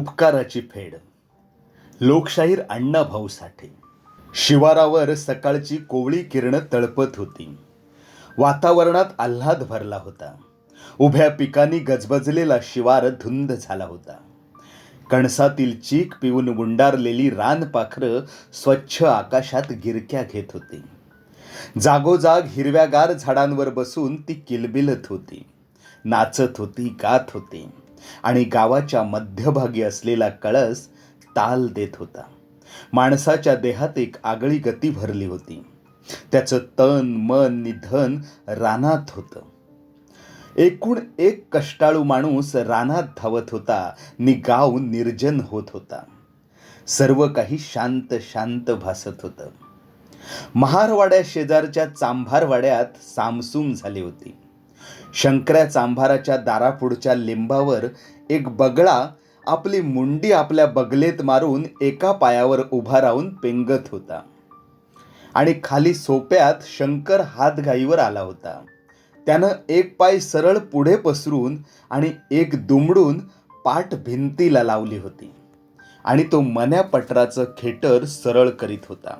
उपकाराची फेड. लोकशाहीर अण्णाभाऊ साठे. शिवारावर सकाळची कोवळी किरणं तळपत होती. वातावरणात आल्हाद भरला होता. उभ्या पिकांनी गजबजलेला शिवार धुंद झाला होता. कणसातील चीक पिऊन गुंडारलेली रानपाखरं स्वच्छ आकाशात गिरक्या घेत होती. जागोजाग हिरव्यागार झाडांवर बसून ती किलबिलत होती. नाचत होती गात होती. आणि गावाच्या मध्यभागी असलेला कळस ताल देत होता. माणसाच्या देहात एक आगळी गती भरली होती. त्याचं तन मन निधन रानात होतं. एकूण एक कष्टाळू माणूस रानात धावत होता नि गाव निर्जन होत होता. सर्व काही शांत शांत भासत होतं. महारवाड्या शेजारच्या चांभारवाड्यात सामसूम झाली होती. शंकऱ्या चांभाराच्या दारापुढच्या लिंबावर एक बगळा आपली मुंडी आपल्या बगलेत मारून एका पायावर उभा राहून पेंगत होता. आणि खाली सोप्यात शंकर हातघाईवर आला होता. त्यानं एक पाय सरळ पुढे पसरून आणि एक दुमडून पाठ भिंतीला लावली होती. आणि तो मन्या पटराचं खेटर सरळ करीत होता.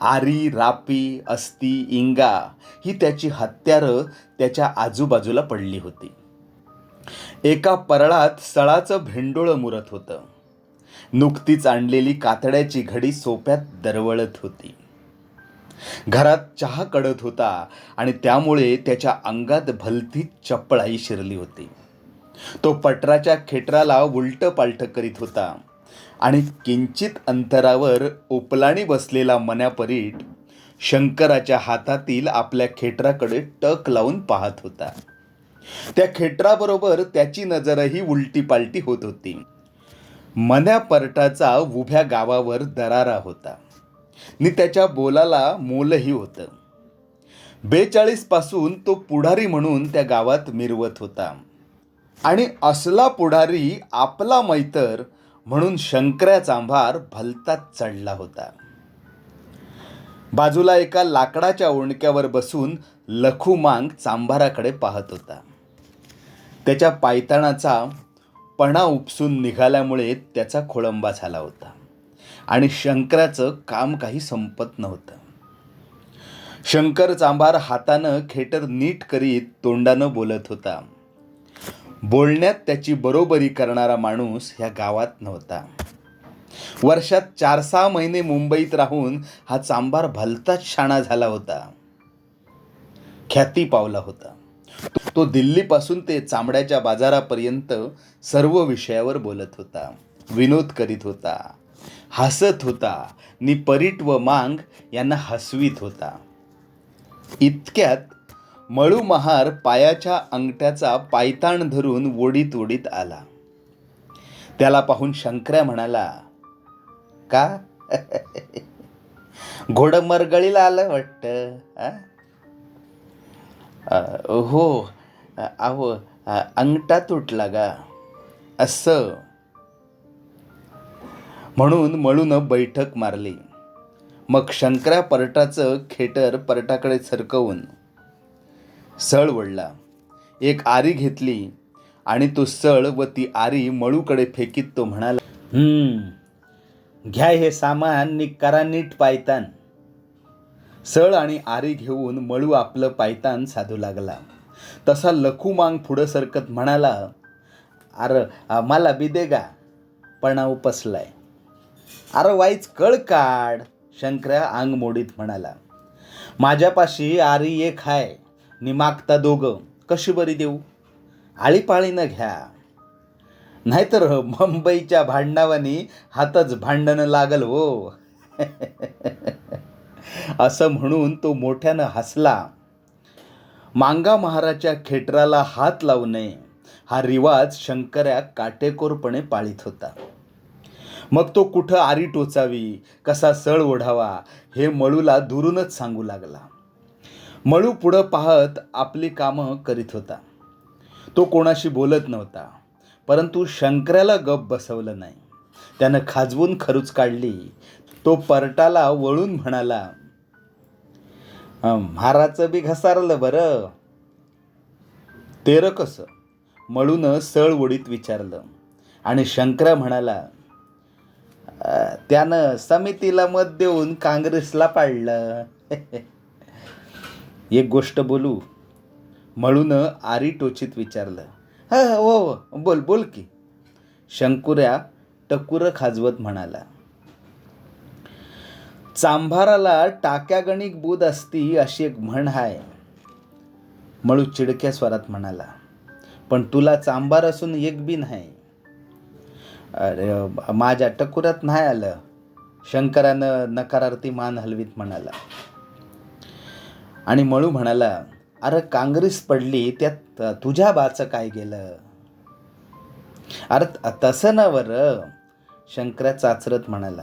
आरी रापी अस्ती इंगा ही त्याची हत्यारं त्याच्या आजूबाजूला पडली होती. एका परळात सळाचं भेंडोळं मुरत होतं. नुकतीच आणलेली कातड्याची घडी सोप्यात दरवळत होती. घरात चहा कडत होता आणि त्यामुळे त्याच्या अंगात भलती चपळाई शिरली होती. तो पटराच्या खेटराला उलट पालट करीत होता. आणि किंचित अंतरावर उपलाणी बसलेला मन्यापरीट शंकराच्या हातातील आपल्या खेटराकडे टक लावून पाहत होता. त्या खेटराबरोबर त्याची नजरही उलटी पालटी होत होती. मन्या परटाचा उभ्या गावावर दरारा होता. नि त्याच्या बोलाला मोलही होतं. बेचाळीसपासून तो पुढारी म्हणून त्या गावात मिरवत होता. आणि असला पुढारी आपला मैतर म्हणून शंकऱ्या चांभार भलताच चढला होता. बाजूला एका लाकडाच्या ओंडक्यावर बसून लखू मांग चांभाराकडे पाहत होता. त्याच्या पायताणाचा पणा उपसून निघाल्यामुळे त्याचा खोळंबा झाला होता आणि शंकराचं काम काही संपत नव्हतं. शंकर चांभार हातानं खेटर नीट करीत तोंडानं बोलत होता. बोलण्यात त्याची बरोबरी करणारा माणूस ह्या गावात नव्हता. वर्षात चार सहा महिने मुंबईत राहून हा चांभार भलताच शाणा झाला होता. ख्याती पावला होता. तो दिल्लीपासून ते चामड्याच्या बाजारापर्यंत सर्व विषयावर बोलत होता विनोद करीत होता हसत होता नि परीट व मांग यांना हसवीत होता. इतक्यात मळू महार पायाच्या अंगठ्याचा पायताण धरून ओढीत ओढीत आला. त्याला पाहून शंकर्या म्हणाला का? घोडमरगळीला आलं वाटतं हो अहो अंगठा तुटला गा असं. म्हणून मळून बैठक मारली. मग शंकरा परटाचं खेटर परटाकडे सरकवून सळ ओढला एक आरी घेतली आणि तो सळ व ती आरी मळूकडे फेकीत तो म्हणाला "हम्म, घ्या हे सामान नि करा नीट पायतान. सळ आणि आरी घेऊन मळू आपलं पायतान साधू लागला. तसा लखू मांग पुढं सरकत म्हणाला अरे मला बी दे गा पणा उपसलाय अरे वाईच कळ काढ शंकर्या अंग मोडीत म्हणाला. माझ्यापाशी आरी एक हाय निमागता दोघं. कशी बरी देऊ? आळीपाळीनं घ्या. नाहीतर मुंबईच्या भांडणावानी हातच भांडणं लागल हो. असं म्हणून तो मोठ्यानं हसला. मांगा महाराच्या खेटराला हात लावू नये. हा रिवाज शंकर्या काटेकोरपणे पाळीत होता. मग तो कुठं आरी टोचावी? कसा सळ ओढावा? हे मळूला दुरूनच सांगू लागला. मळू पुढं पाहत आपली कामं करीत होता. तो कोणाशी बोलत नव्हता परंतु शंकराला गप बसवलं नाही. त्यानं खाजवून खरूच काढली. तो परटाला वळून म्हणाला म्हाराचं बी घसारलं बरं. तेरं कसं? मळून सळ ओढीत विचारलं. आणि शंकर म्हणाला त्यानं समितीला मत देऊन काँग्रेसला पाडलं. एक गोष्ट बोलू? म्हणून आरी टोचित विचारलं. हो हो बोल बोल की. शंकुऱ्या टकुर खाजवत म्हणाला. चांभाराला टाक्यागणिक बुध असती अशी एक म्हण आहे मळू चिडक्या स्वरात म्हणाला. पण तुला चांभार असून एक बी नाही. अरे माझ्या टकुरात नाही आलं. शंकरानं नकारार्थी मान हलवीत म्हणाला. आणि मळू म्हणाला अरे काँग्रेस पडली त्यात तुझ्या बाचं काय गेलं? अरे तसं ना बरं शंकरा चाचरत म्हणाला.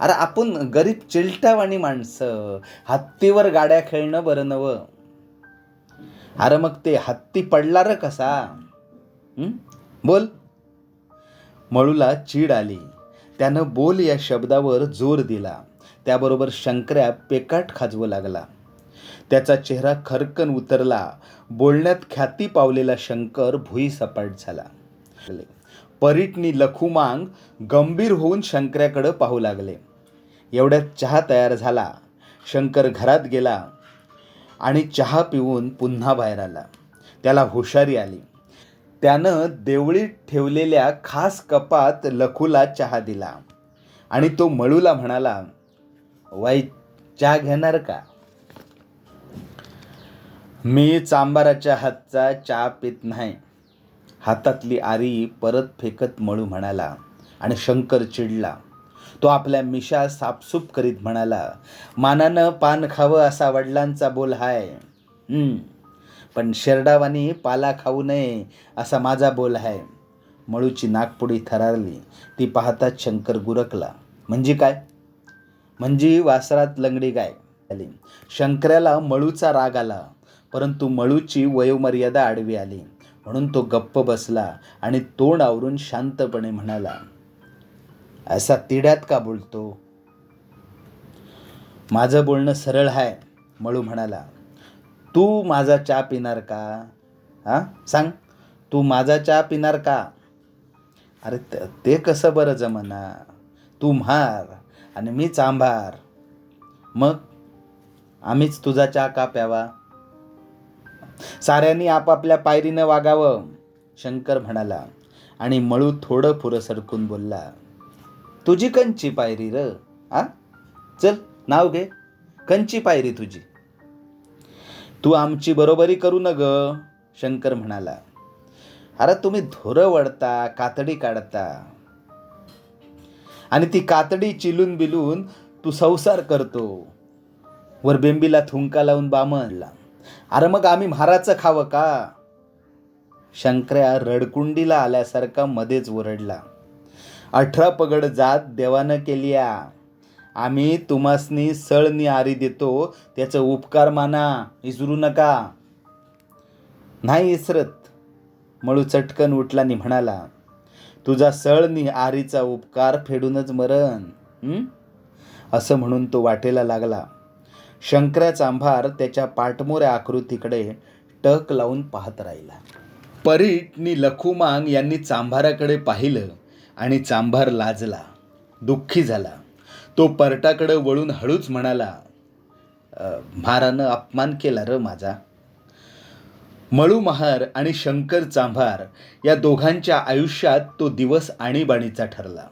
अरे आपण गरीब चिलटावाणी माणसं हत्तीवर गाड्या खेळणं बरं नवं अरे मग ते हत्ती पडला र कसा? बोल. मळूला चीड आली. त्यानं बोल या शब्दावर जोर दिला. त्याबरोबर शंकऱ्या पेकाट खाजवू लागला. त्याचा चेहरा खरकन उतरला. बोलण्यात ख्याती पावलेला शंकर भुई सपाट झाला. परीटनी लखुमांग गंभीर होऊन शंकर्याकडं पाहू लागले. एवढ्यात चहा तयार झाला. शंकर घरात गेला आणि चहा पिऊन पुन्हा बाहेर आला. त्याला हुशारी आली. त्यानं देवळीत ठेवलेल्या खास कपात लखूला चहा दिला आणि तो मळूला म्हणाला वाई चहा घेणार का? मी चांबाराच्या हातचा चहा पित नाही. हातातली आरी परत फेकत मळू म्हणाला आणि शंकर चिडला. तो आपल्या मिशा सापसूप करीत म्हणाला मानानं पान खावं असा वडिलांचा बोल हाय. पण शेरडावानी पाला खाऊ नये असा माझा बोल आहे मळूची नागपुडी थरारली. ती पाहताच शंकर गुरकला. म्हणजे काय? म्हणजे वासरात लंगडी गाय. आली शंकराला मळूचा राग आला. परंतु मळूची वयोमर्यादा आडवी आली. म्हणून तो गप्प बसला आणि तोंड आवरून शांतपणे म्हणाला असा तिड्यात का बोलतो? माझं बोलणं सरळ आहे मळू म्हणाला. तू माझा चहा पिणार का? हां सांग. तू माझा चहा पिणार का? अरे त- ते कसं बरं जमना. तू म्हार आणि मी चांभार मग? आम्हीच तुझा चहा का प्यावा? साऱ्यांनी आपापल्या पायरीनं वागावं शंकर म्हणाला. आणि मळू थोडं पुरं सरकून बोलला तुझी कंची पायरी र आ? चल नाव घे. कंची पायरी तुझी. तू आमची बरोबरी करू न ग शंकर म्हणाला. अरे तुम्ही धोरं वडता कातडी काढता. आणि ती कातडी चिलून बिलून तू संसार करतो. वर बेंबीला थुंका लावून बामणला. अरे मग आम्ही म्हाराचं खावं का? शंकर्या रडकुंडीला आल्यासारखा मध्येच ओरडला. अठरा पगड जात देवानं केलिया. आम्ही तुमासनी सळनी आरी देतो त्याचं उपकार माना विसरू नका. नाही इसरत मळू चटकन उठला आणि म्हणाला. तुझा सळनी आरीचा उपकार फेडूनच मरण असं म्हणून तो वाटेला लागला. शंकराचा चांभार त्याच्या पाठमोऱ्या आकृतीकडे टक लावून पाहत राहिला. परीटनी लखुमांग यांनी चांभाराकडे पाहिलं आणि चांभार लाजला दुःखी झाला. तो परटाकडे वळून हळूच म्हणाला महारानं अपमान केला र माझा. मळू महार आणि शंकर चांभार या दोघांच्या आयुष्यात तो दिवस आणीबाणीचा ठरला.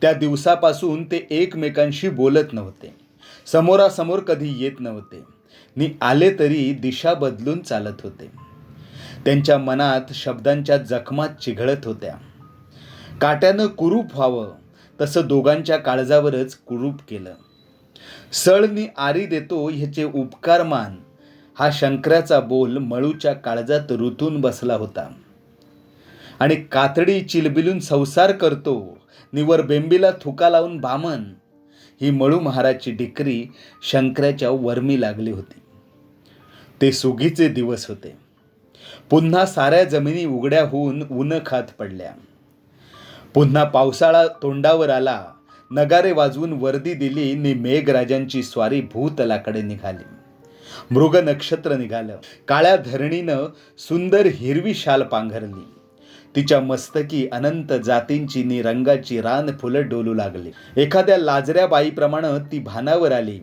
त्या दिवसापासून ते एकमेकांशी बोलत नव्हते. समोरासमोर कधी येत नव्हते. नि आले तरी दिशा बदलून चालत होते. त्यांच्या मनात शब्दांच्या जखमा चिघळत होत्या. काट्यानं कुरूप व्हावं तसं दोघांच्या काळजावरच कुरूप केलं. सळनी आरी देतो ह्याचे उपकार मान हा शंकराचा बोल मळूच्या काळजात रुतून बसला होता. आणि कातडी चिलबिलून संसार करतो निवर बेंबीला थुका लावून बामन ही मळू महाराजची डिकरी शंकराच्या वर्मी लागली होती. ते सुगीचे दिवस होते. पुन्हा साऱ्या जमिनी उघड्या होऊन ऊन खात पडल्या. पुन्हा पावसाळा तोंडावर आला. नगारे वाजवून वर्दी दिली. नि मेघराजांची स्वारी भूतलाकडे निघाली. मृग नक्षत्र निघालं. काळ्या धरणीनं सुंदर हिरवी शाल पांघरली. तिच्या मस्तकी अनंत जातींची नि रंगाची रान फुलं डोलू लागली. एखाद्या लाजऱ्या बाईप्रमाणे ती भानावर आली.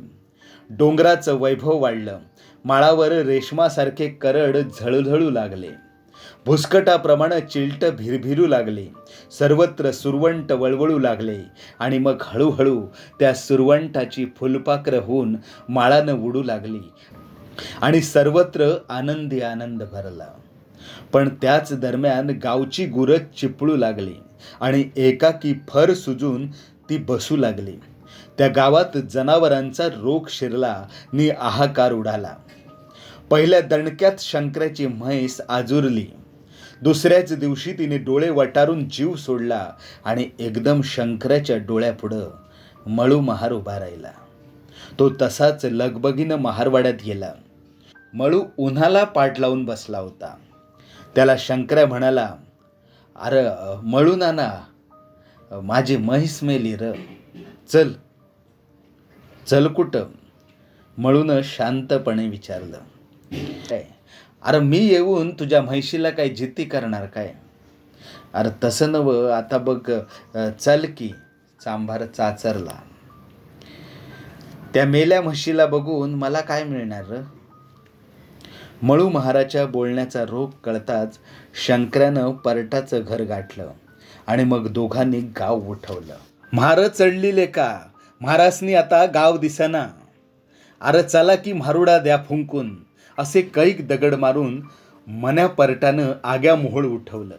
डोंगराचं वैभव वाढलं. माळावर रेशमासारखे करड झळझळू लागले. भुसकटाप्रमाणे चिलट भिरभिरू लागले. सर्वत्र सुरवंट वळवळू लागले. आणि मग हळूहळू त्या सुरवंटाची फुलपाखरं होऊन माळानं उडू लागली. आणि सर्वत्र आनंदी आनंद भरला. पण त्याच दरम्यान गावची गुरं चिपळू लागली आणि एकाकी फर सुजून ती बसू लागली. त्या गावात जनावरांचा रोग शिरला नि आहाकार उडाला. पहिल्या दणक्यात शंकराची म्हैस आजुरली. दुसऱ्याच दिवशी तिने डोळे वटारून जीव सोडला आणि एकदम शंकराच्या डोळ्यापुढं मळू महार उभा राहिला. तो तसाच लगबगीनं महारवाड्यात गेला. मळू उन्हाला पाठ लावून बसला होता. त्याला शंकर म्हणाला अरे मळू नाना माझी म्हैस मेली र. चल चल कुठं? मळून शांतपणे विचारलं. काय? अरे मी येऊन तुझ्या म्हैशीला काय जिती करणार काय? अरे तसं नवं आता बघ चल की. चांभार चाचरला. त्या मेल्या म्हशीला बघून मला काय मिळणार र? मळू महाराच्या बोलण्याचा रोग कळताच शंकरानं परटाचं घर गाठलं आणि मग दोघांनी गाव उठवलं. म्हारं चढलीले का? महारासनी आता गाव दिसना. अरे चला की म्हारुडा द्या फुंकून. असे कैक दगड मारून मन्या परटानं आग्या मोहोळ उठवलं.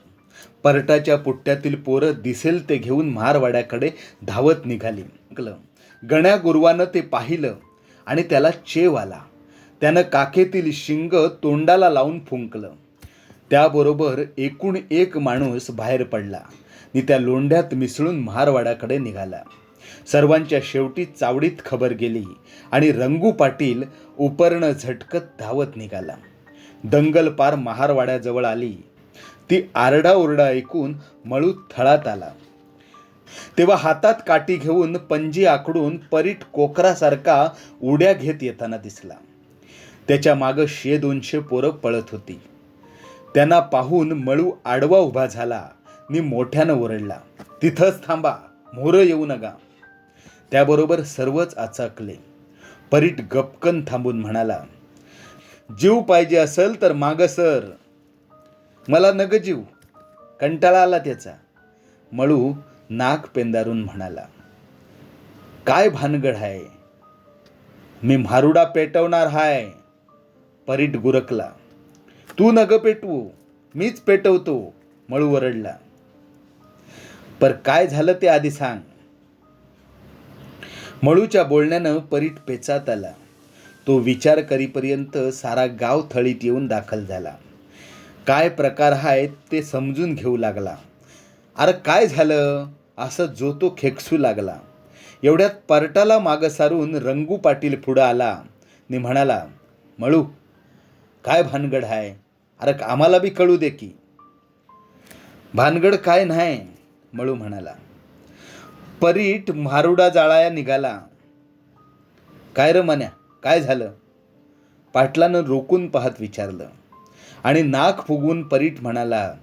परटाच्या पुट्ट्यातील पोरं दिसेल ते घेऊन महारवाड्याकडे धावत निघाली. गण्या गुरुवानं ते पाहिलं आणि त्याला चेव आला. त्यानं काखेतील शिंग तोंडाला लावून फुंकलं. त्याबरोबर एकूण एक माणूस बाहेर पडला. नि त्या लोंढ्यात मिसळून महारवाडाकडे निघाला. सर्वांच्या शेवटी चावडीत खबर गेली आणि रंगू पाटील उपरणं झटकत धावत निघाला. दंगल पार महारवाड्याजवळ आली. ती आरडाओरडा ऐकून मळू थळात आला. तेव्हा हातात काठी घेऊन पंजी आकडून परीट कोकरासारखा उड्या घेत येताना दिसला. त्याच्या मागं शे दोनशे पोरं पळत होती. त्यांना पाहून मळू आडवा उभा झाला. मी मोठ्यानं ओरडला तिथंच थांबा मोरं येऊ नका. त्याबरोबर सर्वच आचाकले. परीट गपकन थांबून म्हणाला जीव पाहिजे असेल तर माग सर. मला नग जीव. कंटाळा आला त्याचा. मळू नाक पेंदारून म्हणाला काय भानगड आहे मी म्हारुडा पेटवणार हाय. परीट गुरकला. तू नग पेटवू मीच पेटवतो मळू वरडला. पर काय झालं ते आधी सांग. मळूच्या बोलण्यानं परीट पेचात आला. तो विचार करीपर्यंत सारा गाव थळीत येऊन दाखल झाला. काय प्रकार आहेत ते समजून घेऊ लागला. अरे काय झालं? असं जो तो खेकसू लागला. एवढ्यात परटाला मागं सारून रंगू पाटील पुढं आला. नि म्हणाला मळू काय भानगड आहे अरे आम्हाला बी कळू दे की. भानगड काय नाही मळू म्हणाला. परीट म्हारुडा जाळाया निघाला. काय र मन्या? काय झालं? पाटलानं रोकून पाहत विचारलं. आणि नाक फुगून परीट म्हणाला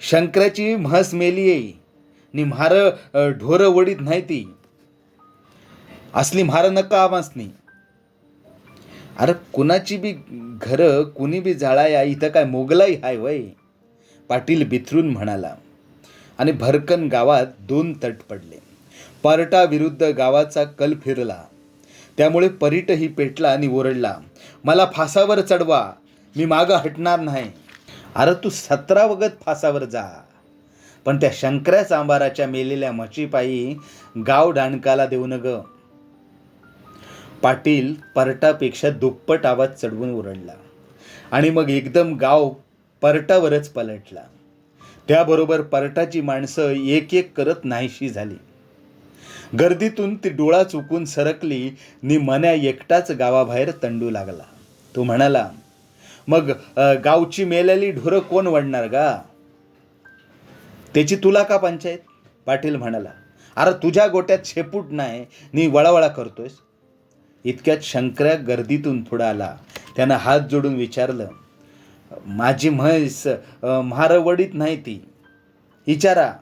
शंकराची म्हस मेली आहे. नि म्हार ढोरं वडीत नाही ती. असली म्हार नका आमासनी अरे कुणाची बी घरं कुणी बी जाळाया इथं काय मोगलाई हाय वय. पाटील बिथरून म्हणाला. आणि भरकन गावात दोन तट पडले. पारटा विरुद्ध गावाचा कल फिरला. त्यामुळे परीटही पेटला आणि ओरडला. मला फासावर चढवा. मी मागं हटणार नाही. अरे तू सतरा वगत फासावर जा. पण त्या शंकऱ्या सांबाराच्या मेलेल्या मचीपायी गाव डांडकाला देऊ न ग पाटील परटापेक्षा दुप्पट आवाज चढवून ओरडला. आणि मग एकदम गाव परटावरच पलटला. त्याबरोबर परटाची माणसं एक एक करत नाहीशी झाली. गर्दीतून ती डोळा चुकून सरकली नि मन्या एकटाच गावाबाहेर तंडू लागला. तो म्हणाला मग गावची मेलेली ढोरं कोण वडणार गा? त्याची तुला का पंचायत? पाटील म्हणाला अरे तुझ्या गोट्यात शेपूट नाही नी वळावळा करतोयस. इतक्यात शंकरा गर्दीतून पुढं आला. त्यानं हात जोडून विचारलं माझी म्हैस अ, म्हारवडीत नाही ती. विचारा.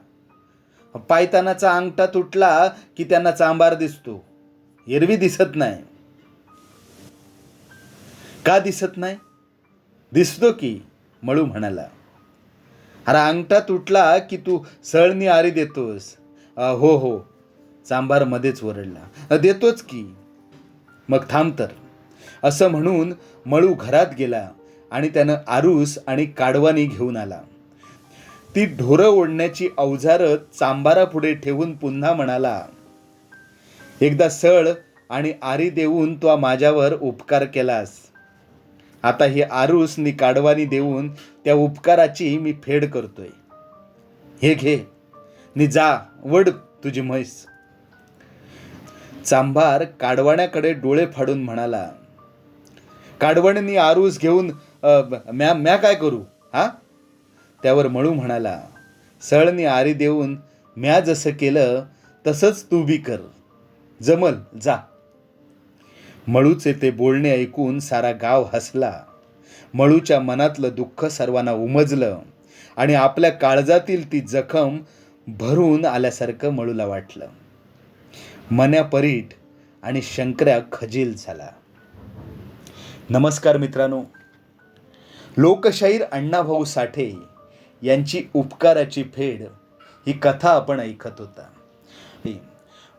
पायतानाचा अंगठा तुटला की त्यांना चांबार दिसतो. एरवी दिसत नाही. का दिसत नाही? दिसतो की मळू म्हणाला. अरे अंगठा तुटला की तू सळनी आरी देतोस. हो हो. चांबार मध्येच ओरडला. देतोच की. मग थांब तर. असं म्हणून मळू घरात गेला आणि त्यानं आरूस आणि काडवानी घेऊन आला. ती ढोरं ओढण्याची अवजारं चांबारापुढे ठेवून पुन्हा म्हणाला एकदा सळ आणि आरी देऊन तो माझ्यावर उपकार केलास. आता ही आरूस नि काडवानी देऊन त्या उपकाराची मी फेड करतोय. हे घे. नि जा वड तुझी म्हैस. चांभार काडवाण्याकडे डोळे फाडून म्हणाला काडवणनी आरूस घेऊन म्या म्या काय करू हा? त्यावर मळू म्हणाला सळनी आरी देऊन म्या जसं केलं तसंच तू बी कर. जमल जा. मळूचे ते बोलणे ऐकून सारा गाव हसला. मळूच्या मनातलं दुःख सर्वांना उमजलं आणि आपल्या काळजातील ती जखम भरून आल्यासारखं मळूला वाटलं. मन्या परीट आणि शंकर्या खजील झाला. नमस्कार मित्रांनो. लोकशाहीर अण्णाभाऊ साठे यांची उपकाराची फेड ही कथा आपण ऐकत होता.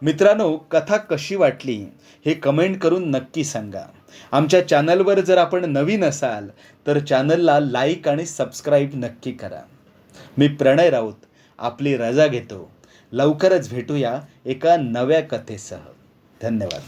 मित्रांनो कथा कशी वाटली हे कमेंट करून नक्की सांगा. आमच्या चॅनलवर जर आपण नवीन असाल तर चॅनलला लाईक आणि सबस्क्राईब नक्की करा. मी प्रणय राऊत आपली रजा घेतो. लवकरच भेटूया एका नव्या कथेसह. धन्यवाद.